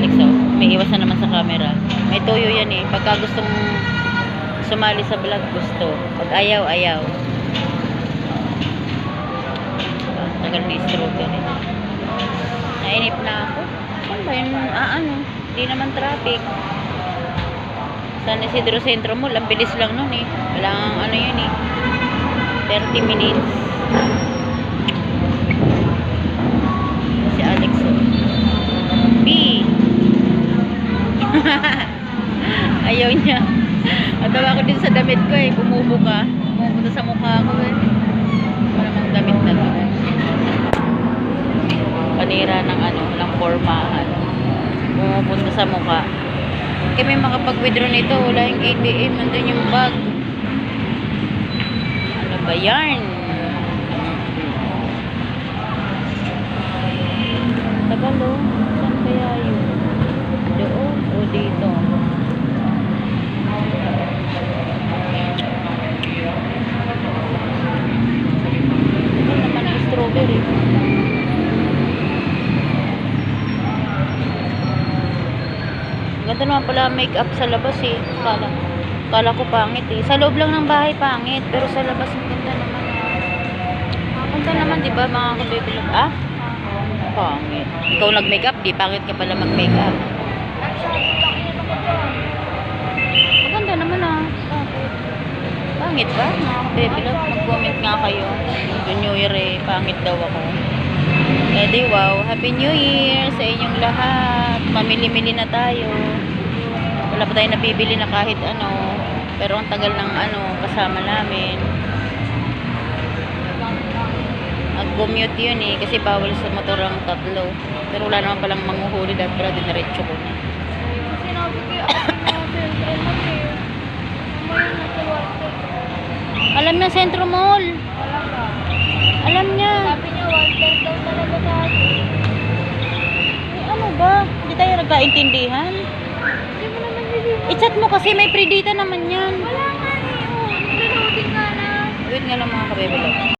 Alex, oh. May iwas na naman sa camera. May toyo yan eh. Pagka gustong sumali sa vlog, gusto. Pag ayaw, ayaw. Ah, Tagal ni strawberry. Nainip na ako. Saan ba yun? Ah, ano? Naman traffic. San Isidro Centro Mall. Ang bilis lang nun eh. Walang ano yun eh. 30 minutes. Ayaw niya. Atawa ko din sa damit ko eh. Bumubuka. Bumubuta sa mukha ko eh. Namang damit na to. Panira ng ano, ng formahan. Bumupunta sa mukha. May makapag-withdraw nito. Wala yung ATM. Nandun yung bag. Ano ba yarn? Ang strawberry. Ganda naman pala make-up sa labas eh. Kala, kala ko pangit eh. Sa loob lang ng bahay pangit. Pero sa labas ang ganda naman. ah. Ganda naman di ba mga kabibilog? Ah? Pangit. Ikaw nag-makeup, di pangit ka pala mag-makeup. Maganda naman ah. Bakit? Pangit ba? Kabibilog, mag-comment nga kayo. Yung New Year eh, pangit daw ako. Eh di wow, Happy New Year sa inyong lahat. Mamili-mili na tayo. Wala pa tayong nabibili na kahit ano. Pero ang tagal ng ano, kasama namin. Nag-commute yun eh, kasi bawal sa motor ang tatlo. Pero wala naman palang manguhuli dahil pala dinaretso ko na. Sinabi ko yung ako na sentro mo eh. Mamaya na sa WhatsApp. Alam na, Centro Mall. Wala ka. Alam niya. Sabi niya, WhatsApp daw talaga dati. Eh, ano ba? Hindi tayo nagkaintindihan. Hindi mo naman bibigyan. I-chat mo kasi may pre-data naman yan. Wala nga eh. Oh, nag-loading nga na. Wait nga lang mga kabebe.